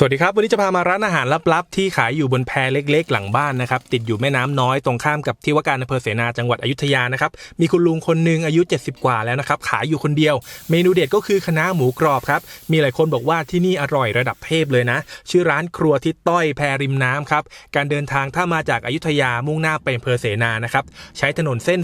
สวัสดีครับ วันนี้จะพามาร้านอาหารลับๆ ที่ขายอยู่บนแพเล็กๆ หลังบ้านนะครับ ติดอยู่แม่น้ำน้อยตรงข้ามกับที่ว่าการอำเภอเสนาจังหวัดอยุธยานะครับ มีคุณลุงคนหนึ่งอายุ 70 กว่าแล้วนะครับ ขายอยู่คนเดียว เมนูเด็ดก็คือคณะหมูกรอบครับ มีหลายคนบอกว่าที่นี่อร่อยระดับเทพเลยนะ ชื่อร้านครัวทิศต้อยแพริมน้ำครับ การเดินทางถ้ามาจากอายุทยามุ่งหน้าไปอำเภอเสนานะครับ ใช้ถนนเส้น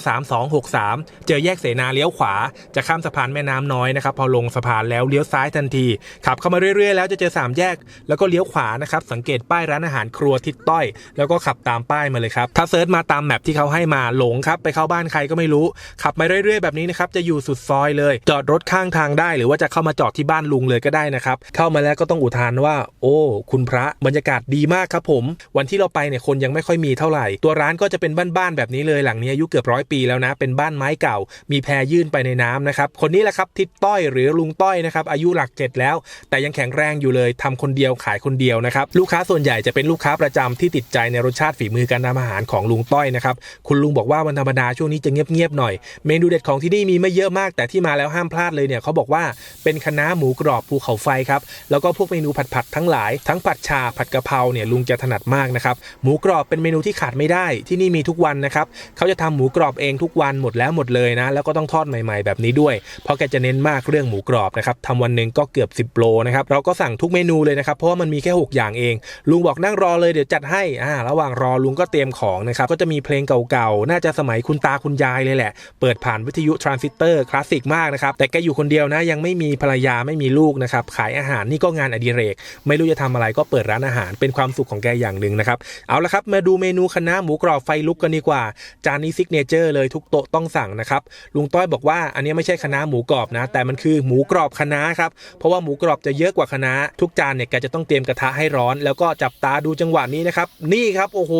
3263 เจอแยกเสนาเลี้ยวขวา จะข้ามสะพานแม่น้ำน้อยนะครับ พอลงสะพานแล้วเลี้ยวซ้ายทันที ขับเข้ามาเรื่อยๆ แล้วจะเจอสามแยกแล้วก็เลี้ยวขวานะครับสังเกตป้ายร้านอาหารครัวทิศต้อย แล้วก็ขับตามป้ายมาเลยครับถ้าเซิร์ชมาตามแมปที่เขาให้มาหลงครับไปเข้าบ้านใครก็ไม่รู้ ขับมาเรื่อยๆแบบนี้นะครับจะอยู่สุดซอยเลย จอดรถข้างทางได้ หรือว่าจะเข้ามาจอดที่บ้านลุงเลยก็ได้นะครับเข้ามาแล้วก็ต้องอุทานว่า โอ้ คุณพระบรรยากาศดีมากครับผม วันที่เราไปเนี่ยคนยังไม่ค่อยมีเท่าไหร่ ตัวร้านก็จะเป็นบ้านๆแบบนี้เลยหลังนี้อายุเกือบร้อยปีแล้วนะ เป็นบ้านไม้เก่า มีแพยื่นไปในน้ำนะครับคนนี้แหละครับทิศต้อยหรือลุงต้อยนะครับอายุหลักเจ็ดแล้ว แต่ยังแข็งแรงอยู่เลยทำคนเดียวขายคนเดียวนะครับลูกค้าส่วนใหญ่จะเป็นลูกค้าประจำที่ติดใจในรสชาติฝีมือการทำอาหารของลุงต้อยนะครับคุณลุงบอกว่าวันธรรมดาช่วงนี้จะเงียบๆหน่อย เมนูเด็ดของที่นี่มีไม่เยอะมาก แต่ที่มาแล้วห้ามพลาดเลยเนี่ยเขาบอกว่าเป็นคณะหมูกรอบภูเขาไฟครับแล้วก็พวกเมนูผัดๆทั้งหลาย ทั้งผัดชาผัดกะเพราเนี่ยลุงจะถนัดมากนะครับหมูกรอบเป็นเมนูที่ขาดไม่ได้ที่นี่มีทุกวันนะครับเขาจะทำหมูกรอบเองทุกวันหมดแล้วหมดเลยนะแล้วก็ต้องทอดใหม่ ๆ แบบนี้ด้วย เพราะแกจะเน้นมากเรื่องหมูกรอบนะครับทำวันหนึ่งก็เกือบ 10โลนะครับเราก็สั่งทุกเมนูเลยนะครับราะว่ามันมีแค่ 6 อย่างเอง ลุงบอกนั่งรอเลยเดี๋ยวจัดให้อ่าระหว่างรอลุงก็เตรียมของนะครับก็จะมีเพลงเก่าๆ น่าจะสมัยคุณตาคุณยายเลยแหละ เปิดผ่านวิทยุทรานซิสเตอร์คลาสสิกมากนะครับแต่แกอยู่คนเดียวนะยังไม่มีภรรยาไม่มีลูกนะครับขายอาหารนี่ก็งานอดิเรก ไม่รู้จะทำอะไรก็เปิดร้านอาหารเป็นความสุขของแกอย่างหนึ่งนะครับเอาละครับมาดูเมนูคณะหมูกรอบไฟลุกกันดีกว่า จานนี้ซิกเนเจอร์เลยทุกโต๊ะต้องสั่งนะครับลุงต้อยบอกว่าอันนี้ไม่ใช่คณะหมูกรอบนะ แต่มันคือหมูกรอบคณะครับเพราะว่าหมูกรอบจะเยอะกว่าคะทุกจานเนี่ยแกจะต้องเตรียมกระทะให้ร้อน แล้วก็จับตาดูจังหวะนี้นะครับ นี่ครับโอ้โห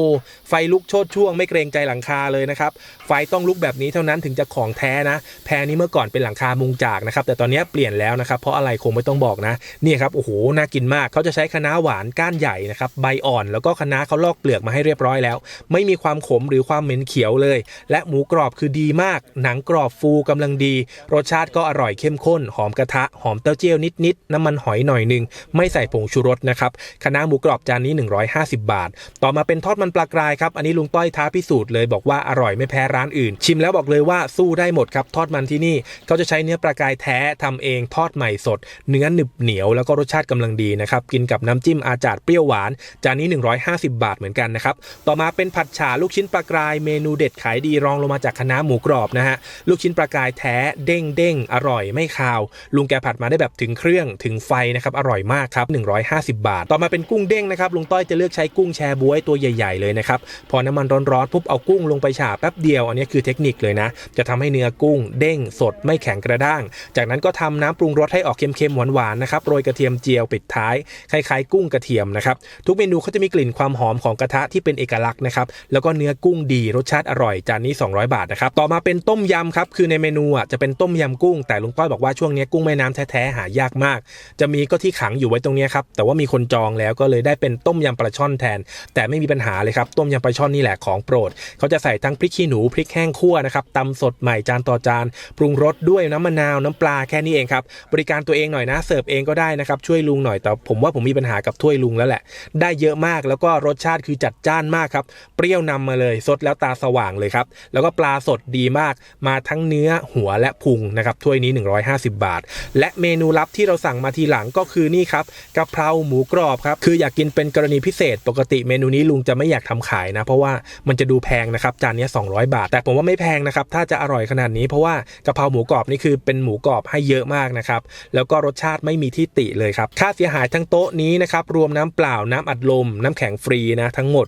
ไฟลุกโชดช่วงไม่เกรงใจหลังคาเลยนะครับ ไฟต้องลุกแบบนี้เท่านั้นถึงจะของแท้นะ แพรนี้เมื่อก่อนเป็นหลังคามุงจากนะครับ แต่ตอนนี้เปลี่ยนแล้วนะครับ เพราะอะไรคงไม่ต้องบอกนะนี่ครับโอ้โหน่ากินมากเขาจะใช้คะน้าหวานก้านใหญ่นะครับใบอ่อนแล้วก็คะน้าเขาลอกเปลือกมาให้เรียบร้อยแล้ว ไม่มีความขมหรือความเหม็นเขียวเลย และหมูกรอบคือดีมาก หนังกรอบฟูกำลังดี รสชาติก็อร่อยเข้มข้น หอมกระทะหอมเต้าเจี้ยวนิดๆน้ำมันหอยหน่อยหนึ่งไม่ใส่ผงชูรสนะครับคะหมูกรอบจานนี้ 150 บาท ต่อมาเป็นทอดมันปลากรายครับ อันนี้ลุงต้อยท้าพิสูจน์เลยบอกว่าอร่อยไม่แพ้ร้านอื่น ชิมแล้วบอกเลยว่าสู้ได้หมดครับ ทอดมันที่นี่เขาจะใช้เนื้อปลากรายแท้ทำเองทอดใหม่สด เนื้อหนึบเหนียวแล้วก็รสชาติกำลังดีนะครับ กินกับน้ำจิ้มอาจาดเปรี้ยวหวาน จานนี้ 150 บาทเหมือนกันนะครับ ต่อมาเป็นผัดฉ่าลูกชิ้นปลากรายเมนูเด็ดขายดีรองลงมาจากคณะหมูกรอบนะฮะลูกชิ้นปลากรายแท้เด้งเด้งอร่อยไม่คาว ลุงแกผัดมาได้แบบถึงเครื่องถึงไฟนะครับอร่อยมากครับ150บาท ต่อมาเป็นกุ้งเด้งนะครับลุงต้อยจะเลือกใช้กุ้งแชบ๊วยตัวใหญ่ ๆเลยนะครับพอน้ำมันร้อนๆปุ๊บเอากุ้งลงไปฉาบแป๊บเดียวอันนี้คือเทคนิคเลยนะจะทำให้เนื้อกุ้งเด้งสดไม่แข็งกระด้าง จากนั้นก็ทำน้ำปรุงรสให้ออกเค็มๆหวานๆนะครับโรยกระเทียมเจียวปิดท้ายคล้ายๆ กุ้งกระเทียมนะครับทุกเมนูเขาจะมีกลิ่นความหอมของกระทะที่เป็นเอกลักษณ์นะครับแล้วก็เนื้อกุ้งดีรสชาติอร่อยจานนี้ 200 บาทนะครับต่อมาเป็นต้มยำครับคือในเมนูอะจะเป็นต้มยำกุ้งแต่ลุงต้อยบอกว่าช่วงนี้กุ้งแม่น้ำแท้ๆหายากมาก จะมีก็ที่ขังอยู่ไว้ตรงนี้ครับแต่ว่ามีคนจองแล้วก็เลยได้เป็นต้มยำปลาช่อนแทน แต่ไม่มีปัญหาเลยครับต้มยำปลาช่อนนี่แหละของโปรด เขาจะใส่ทั้งพริกขี้หนูพริกแห้งคั่วนะครับตำสดใหม่จานต่อจาน ปรุงรสด้วยน้ำมะนาวน้ำปลาแค่นี้เองครับบริการตัวเองหน่อยนะเสิร์ฟเองก็ได้นะครับช่วยลุงหน่อยแต่ผมว่าผมมีปัญหากับถ้วยลุงแล้วแหละ ได้เยอะมากแล้วก็รสชาติคือจัดจ้านมากครับเปรี้ยวนำมาเลยสดแล้วตาสว่างเลยครับแล้วก็ปลาสดดีมากมาทั้งเนื้อหัวและพุงนะครับถ้วยนี้ 150 บาท และเมนูลับที่เราสั่งมาทีหลังก็คือนี่ครับกะเพราหมูกรอบครับคืออยากกินเป็นกรณีพิเศษ ปกติเมนูนี้ลุงจะไม่อยากทำขายนะ เพราะว่ามันจะดูแพงนะครับจานนี้200 บาท แต่ผมว่าไม่แพงนะครับถ้าจะอร่อยขนาดนี้เพราะว่ากะเพราหมูกรอบนี่คือเป็นหมูกรอบให้เยอะมากนะครับแล้วก็รสชาติไม่มีที่ติเลยครับค่าเสียหายทั้งโต๊ะนี้นะครับรวมน้ำเปล่าน้ำอัดลม น้ำแข็งฟรีนะทั้งหมด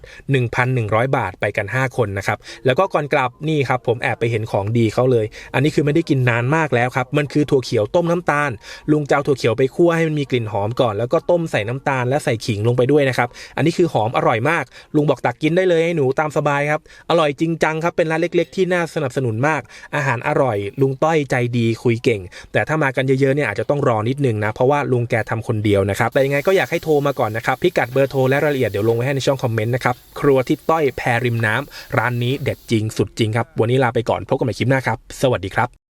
1,100 บาทไปกัน 5 คนนะครับแล้วก็ก่อนกลับนี่ครับผมแอบไปเห็นของดีเขาเลย อันนี้คือไม่ได้กินนานมากแล้วครับมันคือถั่วเขียวต้มน้ำตาล ลุงเจะเอาถั่วเขียวไปคั่วให้มันมีกลิ่นหอมก่อนแล้วก็ต้มใส่น้ำตาลและใส่ขิงลงไปด้วยนะครับ อันนี้คือหอมอร่อยมาก ลุงบอกตักกินได้เลยให้หนูตามสบายครับ อร่อยจริงจังครับ เป็นร้านเล็ก ๆ ที่น่าสนับสนุนมาก อาหารอร่อย ลุงต้อยใจดีคุยเก่ง แต่ถ้ามากันเยอะๆเนี่ยอาจจะต้องรอนิดนึงนะ เพราะว่าลุงแกทำคนเดียวนะครับ แต่ยังไงก็อยากให้โทรมาก่อนนะครับพิกัดเบอร์โทรและรายละเอียดเดี๋ยวลงไว้ให้ในช่องคอมเมนต์นะครับครัวทิศต้อยแพรริมน้ำร้านนี้เด็ดจริงสุดจริงครับวันนี้ลาไปก่อนพบกันใหม่คลิปหน้าครับสวัสดีครับ